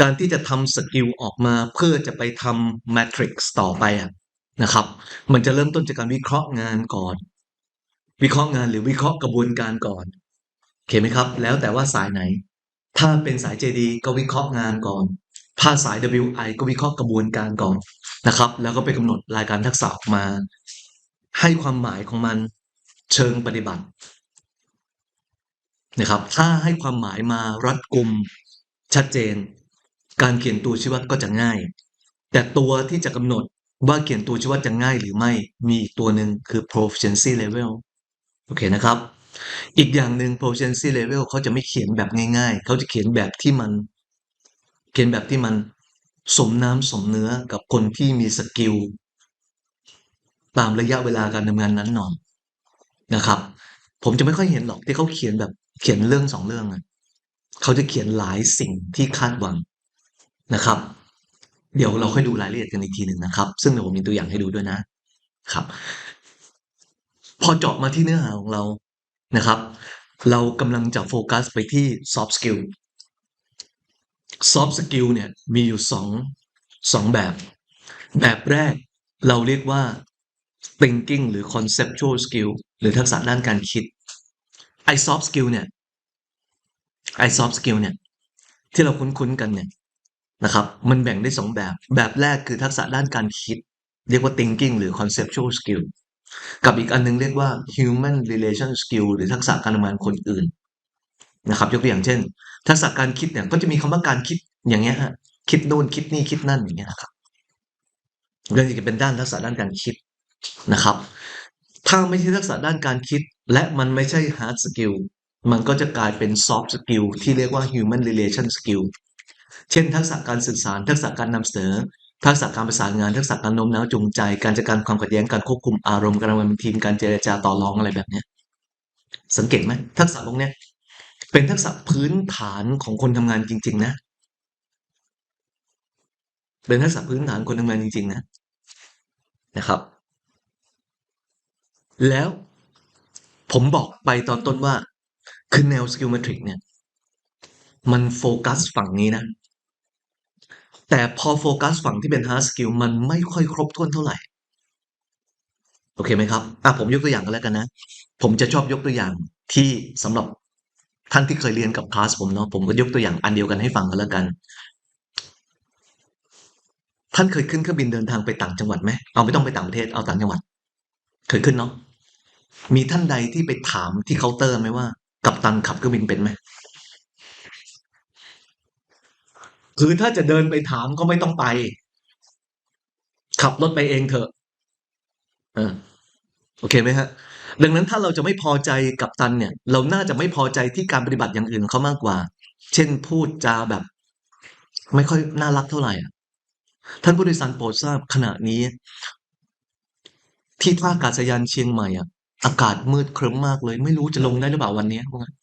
การที่จะทำสกิลออกมาเพื่อจะไปทำแมทริกซ์ต่อไปอะนะครับ มันจะเริ่มต้นจากการวิเคราะห์งานก่อน วิเคราะห์งานหรือวิเคราะห์กระบวนการก่อนโอเคไหมครับ แล้วแต่ว่าสายไหน ถ้าเป็นสาย JD ก็วิเคราะห์งานก่อน ถ้าสาย WI ก็วิเคราะห์กระบวนการก่อนนะครับ แล้วก็ไปกำหนดรายการทักษะออกมา ให้ความหมายของมันเชิงปฏิบัตินะครับ ถ้าให้ความหมายมารัดกุมชัดเจน การเขียนตัวชี้วัดก็จะง่าย แต่ตัวที่จะกำหนดว่าเขียนตัวชี้วัดจะง่ายหรือไม่มีอีกตัวหนึ่งคือ proficiency level โอเคนะครับ อีกอย่างหนึ่ง proficiency level เขาจะไม่เขียนแบบง่ายๆ เขาจะเขียนแบบที่มัน เขียนแบบที่มันสมน้ำสมเนื้อกับคนที่มีสกิลตามระยะเวลาการทำงานนั้นหน่อยนะครับ ผมจะไม่ค่อยเห็นหรอกที่เขาเขียนแบบเขียนเรื่องสองเรื่องอะเขาจะเขียนหลายสิ่งที่คาดหวัง นะครับ เดี๋ยวเราค่อยดูรายละเอียดกันอีกทีหนึ่งนะครับ ซึ่งเดี๋ยวผมมีตัวอย่างให้ดูด้วยนะครับ พอเจาะมาที่เนื้อหาของเรานะครับ เรากำลังจะโฟกัสไปที่ soft skill soft skill เนี่ยมีอยู่สองสองแบบ แบบแรกเราเรียกว่า thinking หรือ conceptual skill หรือทักษะด้านการคิดไอ soft skill เนี่ยไอ soft skill เนี่ยที่เราคุ้นๆกันเนี่ย นะครับ มันแบ่งได้สองแบบ แบบแรกคือทักษะด้านการคิด เรียกว่า thinking หรือ conceptual skill กับอีกอันนึงเรียกว่า human relation skill หรือทักษะการทำงานคนอื่นนะครับ ยกตัวอย่างเช่น ทักษะการคิดเนี่ยก็จะมีคำว่าการคิดอย่างเงี้ยฮะคิดโน่นคิดนี่คิดนั่นอย่างเงี้ยนะครับเรื่องนี้จะเป็นด้านทักษะด้านการคิดนะครับ ถ้าไม่ใช่ทักษะด้านการคิด และมันไม่ใช่ hard skill มันก็จะกลายเป็น soft skill ที่เรียกว่า human relation skill เช่น ทักษะการสื่อสาร ทักษะการนำเสนอ ทักษะการประสานงาน ทักษะการโน้มน้าวจูงใจ การจัดการความขัดแย้ง การควบคุมอารมณ์ การทำงานเป็นทีม การเจรจาต่อรองอะไรแบบเนี้ยสังเกตไหมทักษะพวกเนี้ยเป็นทักษะพื้นฐานของคนทำงานจริง ๆ นะ เป็นทักษะพื้นฐานคนทำงานจริง ๆ นะนะครับ แล้วผมบอกไปตอนต้นว่า คือแนวสกิลเมทริกเนี่ย มันโฟกัสฝั่งนี้นะ แต่พอโฟกัสฝั่งที่เป็น hard skill มันไม่ค่อยครบถ้วนเท่าไหร่ โอเคไหมครับอะผมยกตัวอย่างกันแล้วกันนะ ผมจะชอบยกตัวอย่างที่สำหรับท่านที่เคยเรียนกับคลาสผมเนาะผมก็ยกตัวอย่างอันเดียวกันให้ฟังกันแล้วกัน ท่านเคยขึ้นเครื่องบินเดินทางไปต่างจังหวัดไหมเอาไม่ต้องไปต่างประเทศเอาต่างจังหวัด เคยขึ้นเนาะมีท่านใดที่ไปถามที่เคาน์เตอร์ไหมว่า กัปตันขับเครื่องบินเป็นไหม คือถ้าจะเดินไปถามก็ไม่ต้องไป ขับรถไปเองเถอะเออโอเคไหมฮะ ดังนั้นถ้าเราจะไม่พอใจกับตันเนี่ย เราน่าจะไม่พอใจที่การปฏิบัติอย่างอื่นเขามากกว่า เช่นพูดจาแบบ ไม่ค่อยน่ารักเท่าไหร่อะท่านผู้โดยสารโปรดทราบขณะนี้ ที่ท่าอากาศยานเชียงใหม่อะอากาศมืดครึ้มมากเลย ไม่รู้จะลงได้หรือเปล่าวันนี้พวกนั้น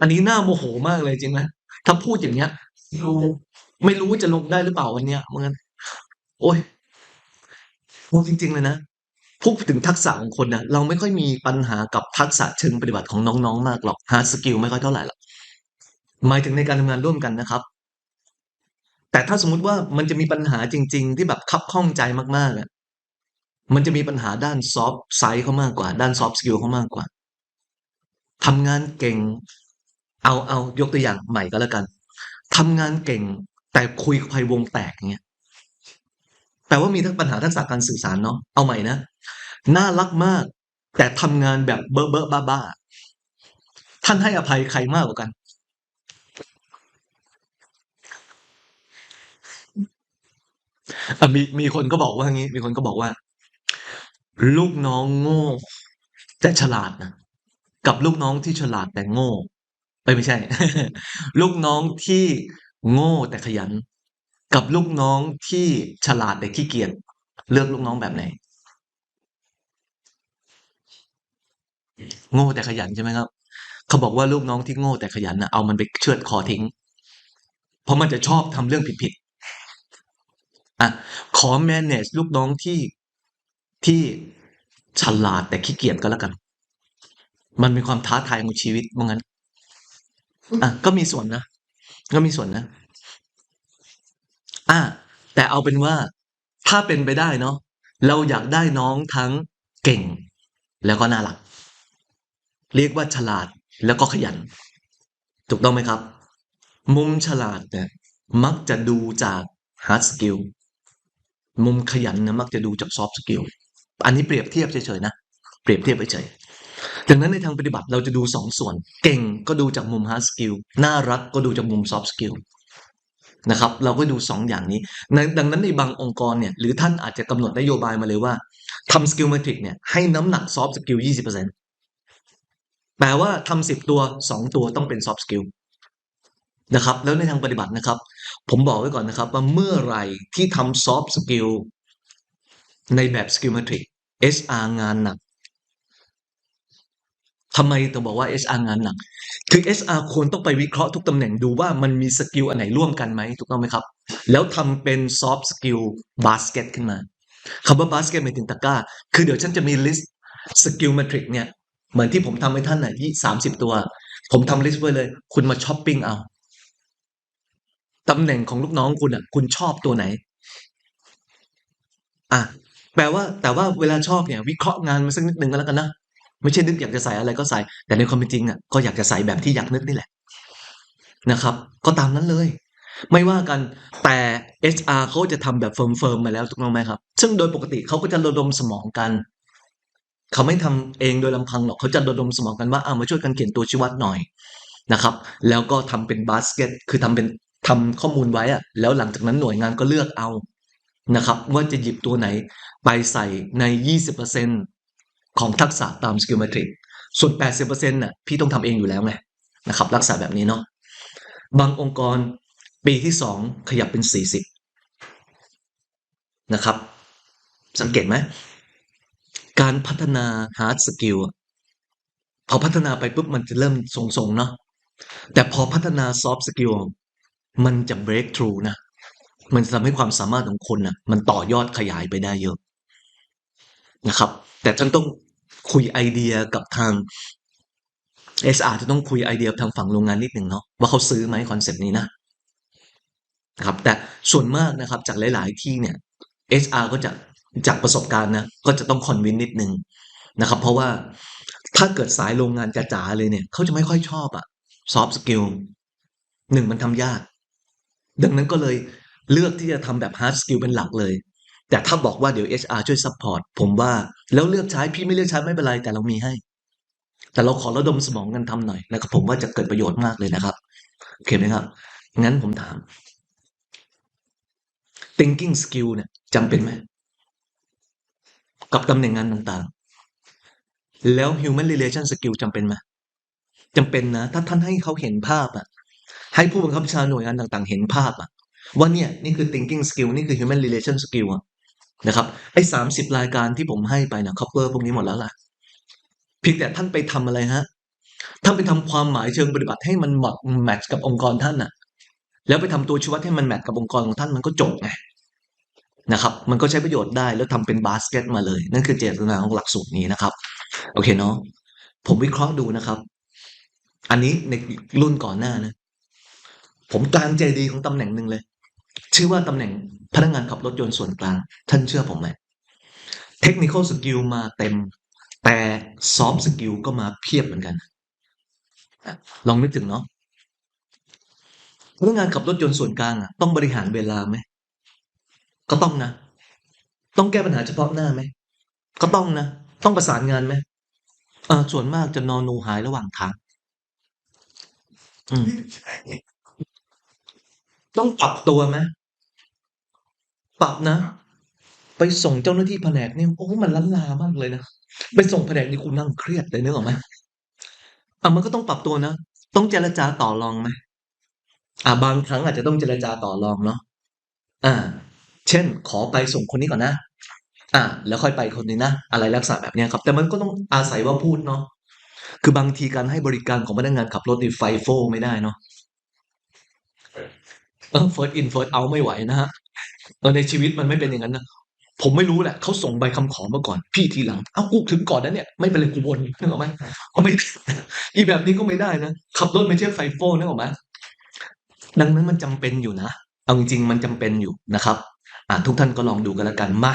อันนี้น่าโมโหมากเลยจริงไหม ถ้าพูดอย่างเนี้ยเราไม่รู้ว่าจะลงได้หรือเปล่าวันเนี้ยเพราะงั้นโอ้ยพูดจริง ๆ เลยนะพูดถึงทักษะของคนนะเราไม่ค่อยมีปัญหากับทักษะเชิงปฏิบัติของน้องๆ มากหรอก hard skill ไม่ค่อยเท่าไหร่หรอกหมายถึงในการทำงานร่วมกันนะครับ แต่ถ้าสมมุติว่ามันจะมีปัญหาจริง ๆ ที่แบบคับข้องใจมากๆอะมันจะมีปัญหาด้าน soft side เขามากกว่า ด้าน soft skill เขามากกว่าทำงานเก่ง เอาเอายกตัวอย่างใหม่ก็แล้วกันทำงานเก่งแต่คุยกับใครวงแตกเงี้ยแปลว่ามีทั้งปัญหาทักษะการสื่อสารเนาะเอาใหม่นะน่ารักมาก แต่ทำงานแบบเบ้อเบ้อบ้าบ้าท่านให้อภัยใครมากกว่ากัน มีมีคนก็บอกว่างี้ มีคนก็บอกว่า ลูกน้องโง่ แต่ฉลาดนะกับลูกน้องที่ฉลาดแต่โง่ เอ้ยไม่ใช่ ลูกน้องที่โง่แต่ขยัน กับลูกน้องที่ฉลาดแต่ขี้เกียจเลือกลูกน้องแบบไหน โง่แต่ขยันใช่ไหมครับ เขาบอกว่าลูกน้องที่โง่แต่ขยันนะเอามันไปเชือดคอทิ้ง เพราะมันจะชอบทำเรื่องผิดๆอะขอ manage ลูกน้องที่ที่ฉลาดแต่ขี้เกียจก็แล้วกัน มันเป็นความท้าทายของชีวิตว่างั้น อะก็มีส่วนนะ ก็มีส่วนนะ อ่าแต่เอาเป็นว่าถ้าเป็นไปได้เนาะเราอยากได้น้องทั้งเก่ง แล้วก็น่ารัก เรียกว่าฉลาดแล้วก็ขยัน ถูกต้องไหมครับ มุมฉลาดเนี่ย มักจะดูจาก hard skill มุมขยันเนี่ยมักจะดูจาก soft skill อันนี้เปรียบเทียบเฉยๆนะ เปรียบเทียบเฉย ๆดังนั้นในทางปฏิบัติเราจะดูสองส่วน เก่งก็ดูจากมุม hard skill น่ารักก็ดูจากมุม soft skill นะครับเราก็ดูสองอย่างนี้ ดังนั้นในบางองค์กรเนี่ยหรือท่านอาจจะกำหนดนโยบายมาเลยว่าทำ skill metric เนี่ยให้น้ำหนัก soft skill 20%แปลว่าทำสิบตัวสองตัวต้องเป็น soft skill นะครับ แล้วในทางปฏิบัตินะครับ ผมบอกไว้ก่อนนะครับ ว่าเมื่อไรที่ทำ soft skill ในแบบ skill metric HR งานหนัก ทำไมต้องบอกว่า HR งานหนัก คือ HR ควรต้องไปวิเคราะห์ทุกตำแหน่งดูว่ามันมีสกิลอันไหนร่วมกันไหมถูกต้องไหมครับ แล้วทำเป็น soft skill basket ขึ้นมาคำว่า basket หมายถึงตะกร้า คือเดี๋ยวฉันจะมี list skill metric เนี่ย เหมือนที่ผมทำให้ท่านน่ะยี่สามสิบตัว ผมทำ list ไว้เลย คุณมาช้อปปิ้งเอาตำแหน่งของลูกน้องคุณอะ คุณชอบตัวไหน อะแปลว่าแต่ว่าเวลาชอบเนี่ย วิเคราะห์งานมาสักนิดหนึ่งก็แล้วกันนะ ไม่ใช่นึกอยากจะใส่อะไรก็ใส่ แต่ในความเป็นจริงอะก็อยากจะใส่แบบที่อยากนึกนี่แหละนะครับ ก็ตามนั้นเลย ไม่ว่ากันแต่ HR เขาจะทำแบบเฟิร์มๆมาแล้วถูกต้องไหมครับ ซึ่งโดยปกติเขาก็จะระดมสมองกันเขาไม่ทำเองโดยลำพังหรอกเขาจะระดมสมองกันว่าเอามาช่วยกันเขียนตัวชี้วัดหน่อยนะครับ แล้วก็ทำเป็นบาสเกตคือทำเป็นทำข้อมูลไว้อะแล้วหลังจากนั้นหน่วยงานก็เลือกเอานะครับ ว่าจะหยิบตัวไหนไปใส่ใน 20% ของทักษะตามสกิลเมทริกส่วน 80%น่ะพี่ต้องทำเองอยู่แล้วไงนะครับรักษาแบบนี้เนาะบางองค์กรปีที่สองขยับเป็น 40 นะครับ สังเกตไหม การพัฒนา hard skill อะพอพัฒนาไปปุ๊บมันจะเริ่มทรงๆเนาะแต่พอพัฒนา soft skill มันจะ break through นะ มันจะทำให้ความสามารถของคนนะมันต่อยอดขยายไปได้เยอะนะครับ แต่ท่านต้อง คุยไอเดียกับทาง SR จะต้องคุยไอเดียทางฝั่งโรงงานนิดหนึ่งเนาะว่าเขาซื้อไหมคอนเซปต์นี้นะนะครับ แต่ส่วนมากนะครับจากหลาย ๆ ที่เนี่ย HR ก็จะจากประสบการณ์นะก็จะต้องคอนวินนิดนึงนะครับ เพราะว่าถ้าเกิดสายโรงงานจ๋าๆเลยเนี่ยเขาจะไม่ค่อยชอบอะซอฟต์สกิลหนึ่งมันทำยาก ดังนั้นก็เลยเลือกที่จะทำแบบฮาร์ดสกิลเป็นหลักเลย แต่ถ้าบอกว่าเดี๋ยว HR ช่วยซัพพอร์ตผมว่าแล้วเลือกใช้พี่ไม่เลือกใช้ไม่เป็นไร แต่เรามีให้ แต่เราขอระดมสมองกันทำหน่อยนะครับผมว่าจะเกิดประโยชน์มากเลยนะครับโอเคไหมครับ งั้นผมถาม thinking skill เนี่ยจำเป็นไหมกับตำแหน่งงานต่างๆ แล้ว human relation skill จำเป็นไหมจำเป็นนะ ถ้าท่านให้เขาเห็นภาพอะให้ผู้บังคับบัญชาหน่วยงานต่าง ๆ เห็นภาพอะว่าเนี่ย นี่คือ thinking skill นี่คือ human relation skill อะ นะครับไอ้สามสิบรายการที่ผมให้ไปนะ cover พวกนี้หมดแล้วล่ะเพียงแต่ท่านไปทำอะไรฮะท่านไปทำความหมายเชิงปฏิบัติให้มันเหมาะแมทช์กับองค์กรท่านน่ะ แล้วไปทำตัวชี้วัดให้มันแมทช์กับองค์กรของท่านมันก็จบไงนะครับ มันก็ใช้ประโยชน์ได้แล้วทำเป็นบาสเกตมาเลย นั่นคือเจตนาของหลักสูตรนี้นะครับ โอเคเนาะผมวิเคราะห์ดูนะครับ อันนี้ในรุ่นก่อนหน้านะ ผมกลางใจดีของตำแหน่งหนึ่งเลย ชื่อว่าตำแหน่งพนักงานขับรถยนต์ส่วนกลาง ท่านเชื่อผมไหมเทคนิคอลสกิลมาเต็ม แต่ซอฟต์สกิลก็มาเพียบเหมือนกัน ลองนึกถึงเนาะพนักงานขับรถยนต์ส่วนกลางอะต้องบริหารเวลาไหมก็ต้องนะ ต้องแก้ปัญหาเฉพาะหน้าไหมก็ต้องนะ ต้องประสานงานไหมอ่าส่วนมากจะนอนนูหายระหว่างทางอืมต้องปรับตัวไหม ปรับนะ ไปส่งเจ้าหน้าที่แผนกเนี่ยโอ้มันล้านลามากเลยนะไปส่งแผนกนี่คุณนั่งเครียดเลยนึกออกไหมอะมันก็ต้องปรับตัวนะต้องเจรจาต่อรองไหมอ่าบางครั้งอาจจะต้องเจรจาต่อรองเนาะอ่า เช่น ขอไปส่งคนนี้ก่อนนะอ่า แล้วค่อยไปคนนี้นะอะไรลักษณะแบบเนี้ยครับ แต่มันก็ต้องอาศัยว่าพูดเนาะคือบางทีการให้บริการของพนักงานขับรถนี่ไฟโฟไม่ได้เนาะเออ first in first out ไม่ไหวนะฮะ เออในชีวิตมันไม่เป็นอย่างนั้นนะผมไม่รู้แหละเขาส่งใบคำขอมาก่อน พี่ทีหลังเอ้ากูถึงก่อนนะเนี่ยไม่เป็นไรกูวนนึกออกไหมเขาไม่อีแบบนี้ก็ไม่ได้นะขับรถไม่ใช่ไฟโฟนึกออกไหมดังนั้นมันจำเป็นอยู่นะเอาจริงๆมันจำเป็นอยู่นะครับ อ่าทุกท่านก็ลองดูกันแล้วกันมา